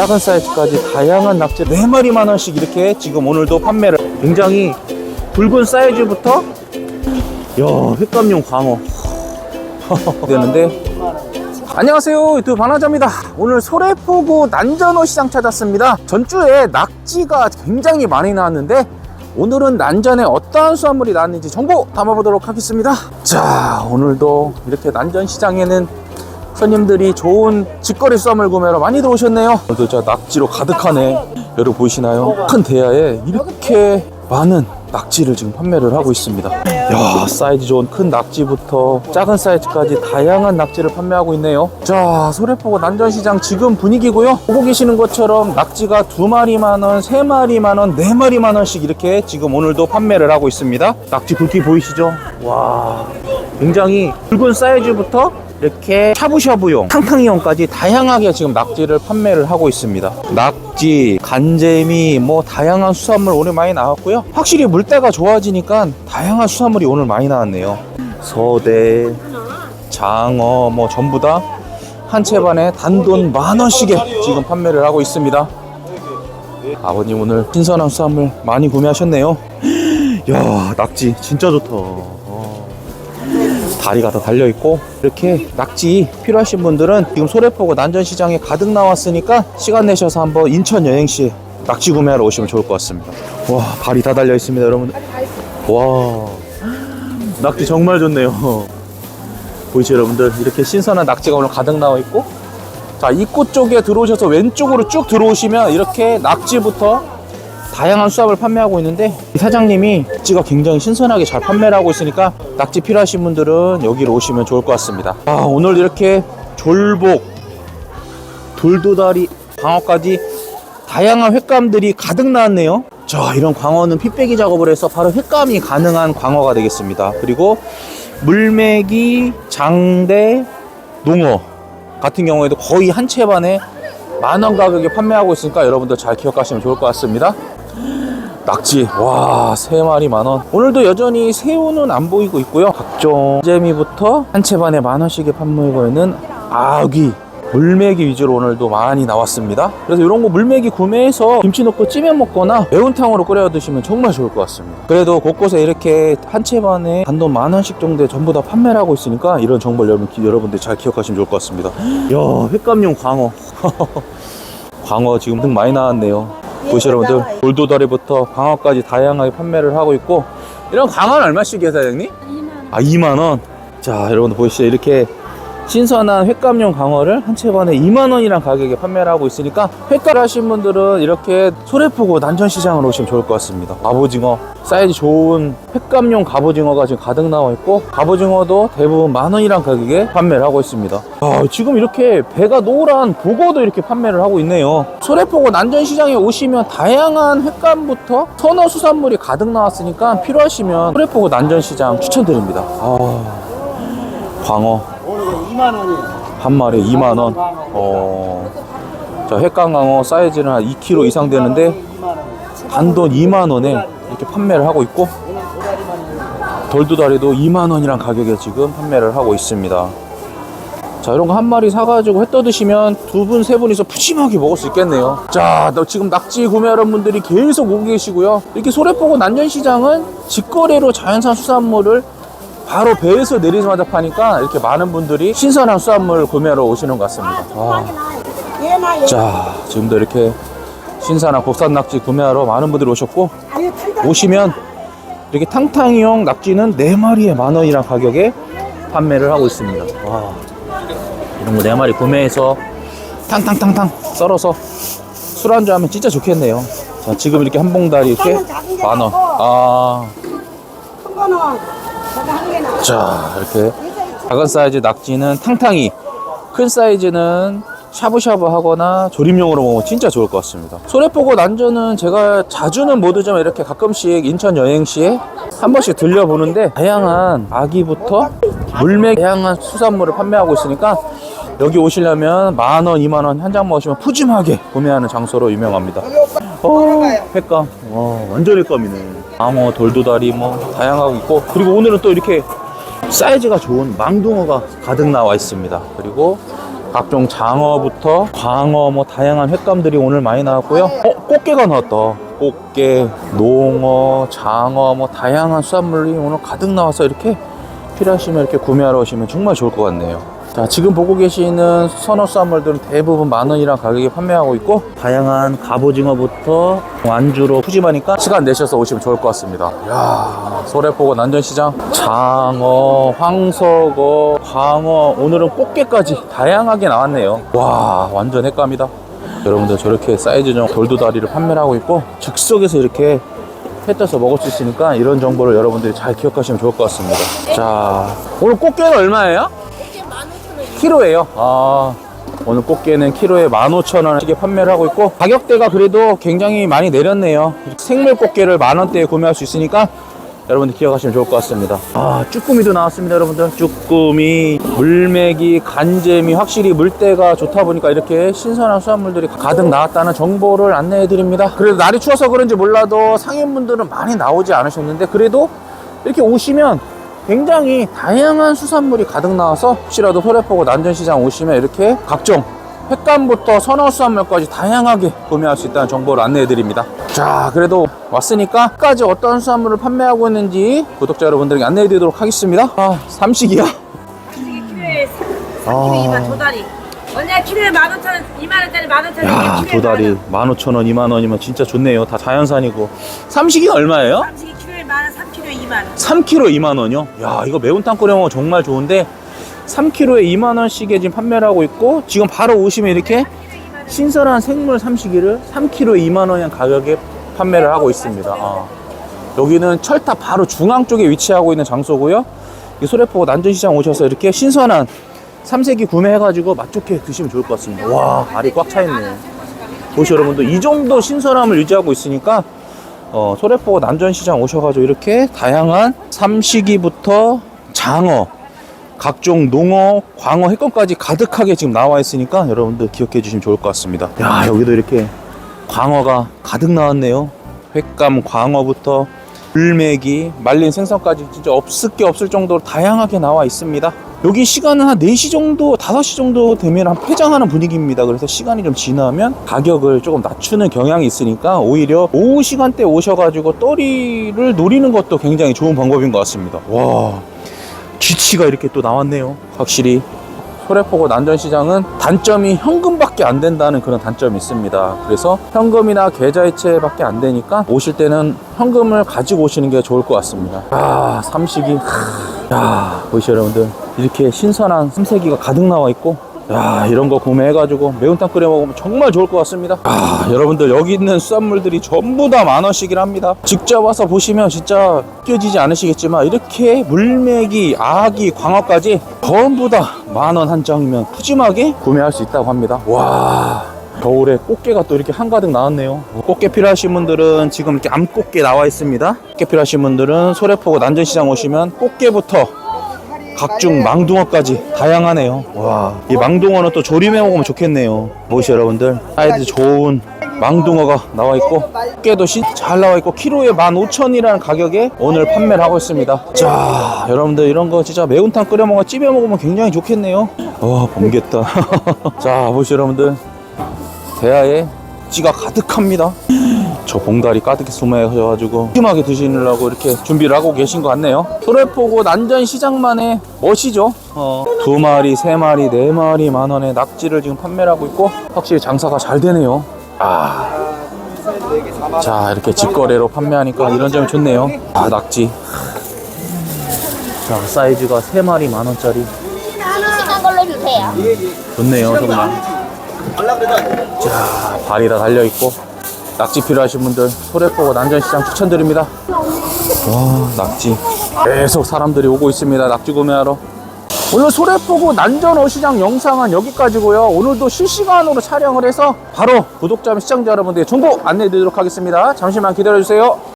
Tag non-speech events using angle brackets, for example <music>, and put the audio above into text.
작은 사이즈까지 다양한 낙지 4마리 만 원씩 이렇게 지금 오늘도 판매를. 굉장히 붉은 사이즈부터 야 횟감용 광어. <laughs> 되는데. 안녕하세요. 유튜브 반화자입니다. 오늘 소래포구 난전어 시장 찾았습니다. 전주에 낙지가 굉장히 많이 나왔는데 오늘은 난전에 어떠한 수확물이 나왔는지 정보 담아보도록 하겠습니다. 자 오늘도 이렇게 난전 시장에는 손님들이 좋은 직거래 수산물 구매로 많이 들어오셨네요. 오늘도 저 낙지로 가득하네. 여러분 보이시나요? 큰 대야에 이렇게 많은 낙지를 지금 판매를 하고 있습니다. 야 사이즈 좋은 큰 낙지부터 작은 사이즈까지 다양한 낙지를 판매하고 있네요. 자 소래포구 난전시장 지금 분위기고요. 보고 계시는 것처럼 낙지가 두 마리 만 원, 세 마리 만 원, 네 마리 만 원씩 이렇게 지금 오늘도 판매를 하고 있습니다. 낙지 굵기 보이시죠? 와 굉장히 굵은 사이즈부터 이렇게 샤브샤브용, 탕탕이용까지 다양하게 지금 낙지를 판매를 하고 있습니다. 낙지, 간재미, 뭐 다양한 수산물 오늘 많이 나왔고요. 확실히 물때가 좋아지니까 다양한 수산물이 오늘 많이 나왔네요. 서대, 장어, 뭐 전부 다 한 채 반에 단돈 만 원씩에 지금 판매를 하고 있습니다. 아버님 오늘 신선한 수산물 많이 구매하셨네요. <gasps> 야 낙지 진짜 좋다. 어. 다리가 다 달려 있고 이렇게 낙지 필요하신 분들은 지금 소래포구 난전시장에 가득 나왔으니까 시간 내셔서 한번 인천 여행 시 낙지 구매하러 오시면 좋을 것 같습니다. 와 발이 다 달려 있습니다, 여러분. 와 낙지 정말 좋네요. 보이시죠, 여러분들? 이렇게 신선한 낙지가 오늘 가득 나와 있고 자 입구 쪽에 들어오셔서 왼쪽으로 쭉 들어오시면 이렇게 낙지부터 다양한 수압을 판매하고 있는데 이 사장님이 낙지가 굉장히 신선하게 잘 판매를 하고 있으니까 낙지 필요하신 분들은 여기로 오시면 좋을 것 같습니다. 아 오늘 이렇게 졸복 돌도다리 광어까지 다양한 횟감들이 가득 나왔네요. 자 이런 광어는 핏빼기 작업을 해서 바로 횟감이 가능한 광어가 되겠습니다. 그리고 물메기 장대 농어 같은 경우에도 거의 한 채 반에 만원 가격에 판매하고 있으니까 여러분들 잘 기억하시면 좋을 것 같습니다. 낙지 와 세 마리 만 원. 오늘도 여전히 새우는 안 보이고 있고요. 각종 재미부터 한 채 반에 만 원씩에 판매하고 있는 아귀 물메기 위주로 오늘도 많이 나왔습니다. 그래서 이런 거 물메기 구매해서 김치 넣고 찌면 먹거나 매운탕으로 끓여 드시면 정말 좋을 것 같습니다. 그래도 곳곳에 이렇게 한 채 반에 단돈 만 원씩 정도에 전부 다 판매를 하고 있으니까 이런 정보 여러분 여러분들 잘 기억하시면 좋을 것 같습니다. <gasps> 야 횟감용 광어. <laughs> 광어 지금 등 많이 나왔네요. 보시죠 여러분들? 돌도다리부터 광어까지 다양하게 판매를 하고 있고 이런 광어는 얼마씩이에요 사장님? 2만원. 아 2만원? 자 여러분들 보시죠? 이렇게 신선한 횟감용 광어를 한 채 반에 2만원이란 가격에 판매를 하고 있으니까 횟감 하신 분들은 이렇게 소래포구 난전시장으로 오시면 좋을 것 같습니다. 갑오징어. 사이즈 좋은 횟감용 갑오징어가 지금 가득 나와 있고 갑오징어도 대부분 만원이란 가격에 판매를 하고 있습니다. 아, 지금 이렇게 배가 노란 북어도 이렇게 판매를 하고 있네요. 소래포구 난전시장에 오시면 다양한 횟감부터 선어 수산물이 가득 나왔으니까 필요하시면 소래포구 난전시장 추천드립니다. 아, 광어 오늘 2만 원이에요. 한 마리에 2만 원. 어. 자, 횟감강어 사이즈는 한 2kg 이상 되는데 2만 원. 단돈 2만 원에 이렇게 판매를 하고 있고 돌도다리도 2만 원이란 가격에 지금 판매를 하고 있습니다. 자, 이런 거 한 마리 사가지고 회 떠 드시면 두 분, 세 분이서 푸짐하게 먹을 수 있겠네요. 자, 너 지금 낙지 구매하는 분들이 계속 오고 계시고요. 이렇게 소래포구 난전시장은 직거래로 자연산 수산물을 바로 배에서 내리자마자 파니까 이렇게 많은 분들이 신선한 수산물 구매하러 오시는 것 같습니다. 와. 얘나 얘. 자, 지금도 이렇게 신선한国산 낙지 구매하러 많은 분들이 오셨고. 오시면 이렇게 탕탕이용 낙지는 4마리에 만 원이란 가격에 판매를 하고 있습니다. 와. 이런 거 4마리 구매해서 탕탕탕탕 썰어서 술안주 하면 진짜 좋겠네요. 자, 지금 이렇게 한 봉다리 이렇게 만 원. 아. 큰 거는. 자, 이렇게 작은 사이즈 낙지는 탕탕이, 큰 사이즈는 샤브샤브 하거나 조림용으로 먹으면 진짜 좋을 것 같습니다. 소래포구 난전은 제가 자주는 못 오지만 이렇게 가끔씩 인천 여행 시에 한 번씩 들려보는데 다양한 아기부터 물매 다양한 수산물을 판매하고 있으니까 여기 오시려면 만 원, 이만 원 한 장 먹으시면 푸짐하게 구매하는 장소로 유명합니다. 어, 횟감. 와, 완전 횟감이네. 암어, 돌도다리 뭐 다양하고 있고 그리고 오늘은 또 이렇게 사이즈가 좋은 망둥어가 가득 나와 있습니다. 그리고 각종 장어부터 광어 뭐 다양한 횟감들이 오늘 많이 나왔고요. 어, 꽃게가 나왔다. 꽃게, 농어, 장어 뭐 다양한 수산물이 오늘 가득 나와서 이렇게 필요하시면 이렇게 구매하러 오시면 정말 좋을 것 같네요. 자, 지금 보고 계시는 선어 수산물들은 대부분 만 원이랑 가격에 판매하고 있고 다양한 갑오징어부터 완주로 푸짐하니까 시간 내셔서 오시면 좋을 것 같습니다. 야, 소래포고 난전시장 장어, 황석어, 광어, 오늘은 꽃게까지 다양하게 나왔네요. 와, 완전 헷감이다. 여러분들 저렇게 사이즈종 돌도다리를 판매를 하고 있고 즉석에서 이렇게 해 떠서 먹을 수 있으니까 이런 정보를 여러분들이 잘 기억하시면 좋을 것 같습니다. 자, 오늘 꽃게는 얼마예요? 키로예요. 아, 오늘 꽃게는 키로에 15,000원씩에 판매를 하고 있고 가격대가 그래도 굉장히 많이 내렸네요. 생물 꽃게를 만 원대에 구매할 수 있으니까 여러분들 기억하시면 좋을 것 같습니다. 아, 쭈꾸미도 나왔습니다, 여러분들. 쭈꾸미, 물메기, 간재미 확실히 물때가 좋다 보니까 이렇게 신선한 수산물들이 가득 나왔다는 정보를 안내해 드립니다. 그래도 날이 추워서 그런지 몰라도 상인분들은 많이 나오지 않으셨는데 그래도 이렇게 오시면 굉장히 다양한 수산물이 가득 나와서 혹시라도 소래포고 난전시장 오시면 이렇게 각종 횟감부터 선어 수산물까지 다양하게 구매할 수 있다는 정보를 안내해 드립니다. 자, 그래도 왔으니까 끝까지 어떤 수산물을 판매하고 있는지 구독자 여러분들에게 안내해 드리도록 하겠습니다. 아, 삼식이야? 키로에 3kg 아. 2만 도다리. 언니야 키로에 15,000원, 2만 원짜리 15,000원. 야, 도다리 15,000원, 2만원이면 진짜 좋네요. 다 자연산이고. 삼식이 얼마예요? 삼식이 만 원, 3kg에 2만 원. 3kg 2만원이요? 야, 이거 매운탕 끓여 먹으면 정말 좋은데 3kg에 2만원씩에 지금 판매를 하고 있고 지금 바로 오시면 이렇게 신선한 생물 삼식이를 3kg에 2만원의 가격에 판매를 하고 있습니다. 아. 여기는 철탑 바로 중앙 쪽에 위치하고 있는 장소고요. 이 소래포 난전시장 오셔서 이렇게 신선한 삼색이 구매해가지고 맛 좋게 드시면 좋을 것 같습니다. 와, 알이 꽉 차 있네. 보시 여러분들 이 정도 신선함을 유지하고 있으니까 어, 소래포 난전시장 오셔가지고 이렇게 다양한 삼식이부터 장어, 각종 농어, 광어, 횟감까지 가득하게 지금 나와 있으니까 여러분들 기억해 주시면 좋을 것 같습니다. 야 여기도 이렇게 광어가 가득 나왔네요. 횟감 광어부터 물메기, 말린 생선까지 진짜 없을 게 없을 정도로 다양하게 나와 있습니다. 여기 시간은 한 4시 정도, 5시 정도 되면 한 폐장하는 분위기입니다. 그래서 시간이 좀 지나면 가격을 조금 낮추는 경향이 있으니까 오히려 오후 시간대 오셔가지고 떠리를 노리는 것도 굉장히 좋은 방법인 것 같습니다. 와, 쥐치가 이렇게 또 나왔네요. 확실히 소래포고 난전시장은 단점이 현금밖에 안 된다는 그런 단점이 있습니다. 그래서 현금이나 계좌이체밖에 안 되니까 오실 때는 현금을 가지고 오시는 게 좋을 것 같습니다. 아, 삼식이. 야, 보이시죠, 여러분들. 이렇게 신선한 삼색이가 가득 나와 있고, 야, 이런 거 구매해가지고 매운탕 끓여 먹으면 정말 좋을 것 같습니다. 아, 여러분들 여기 있는 수산물들이 전부 다 만 원씩이랍니다. 직접 와서 보시면 진짜 느껴지지 않으시겠지만 이렇게 물메기, 아기, 광어까지 전부 다 만원 한 장이면 푸짐하게 구매할 수 있다고 합니다. 와. 겨울에 꽃게가 또 이렇게 한가득 나왔네요. 꽃게 필요하신 분들은 지금 이렇게 암꽃게 나와 있습니다. 꽃게 필요하신 분들은 소래포고 난전시장 오시면 꽃게부터 각종 망둥어까지 다양하네요. 와, 이 망둥어는 또 조림해 먹으면 좋겠네요. 보시죠, 여러분들. 사이즈 좋은 망둥어가 나와 있고, 깨도 잘 나와 있고, 키로에 15,000원이라는 가격에 오늘 판매를 하고 있습니다. 자, 여러분들 이런 거 진짜 매운탕 끓여 먹어 찌벼 먹으면 굉장히 좋겠네요. 와, 범겠다. <laughs> 자, 보시죠, 여러분들. 대하에 찌가 가득합니다. 저 봉다리 가득히 소매하셔가지고 푸짐하게 드시려고 이렇게 준비를 하고 계신 것 같네요. 소래포고 난전 시장만의 멋이죠. 어, 두 마리, 세 마리, 네 마리 만 원에 낙지를 지금 판매를 하고 있고 확실히 장사가 잘 되네요. 아. 자 이렇게 직거래로 판매하니까 이런 점이 좋네요. 아 낙지. 자 사이즈가 세 마리 만 원짜리 싱싱한 걸로 주세요. 좋네요 정말. 자 발이 다 달려 있고 낙지 필요하신 분들 소래포고 난전시장 추천드립니다. 와 낙지 계속 사람들이 오고 있습니다. 낙지 구매하러. 오늘 소래포구 난전어시장 영상은 여기까지고요. 오늘도 실시간으로 촬영을 해서 바로 구독자 및 시청자 여러분들께 정보 안내해 드리도록 하겠습니다. 잠시만 기다려 주세요.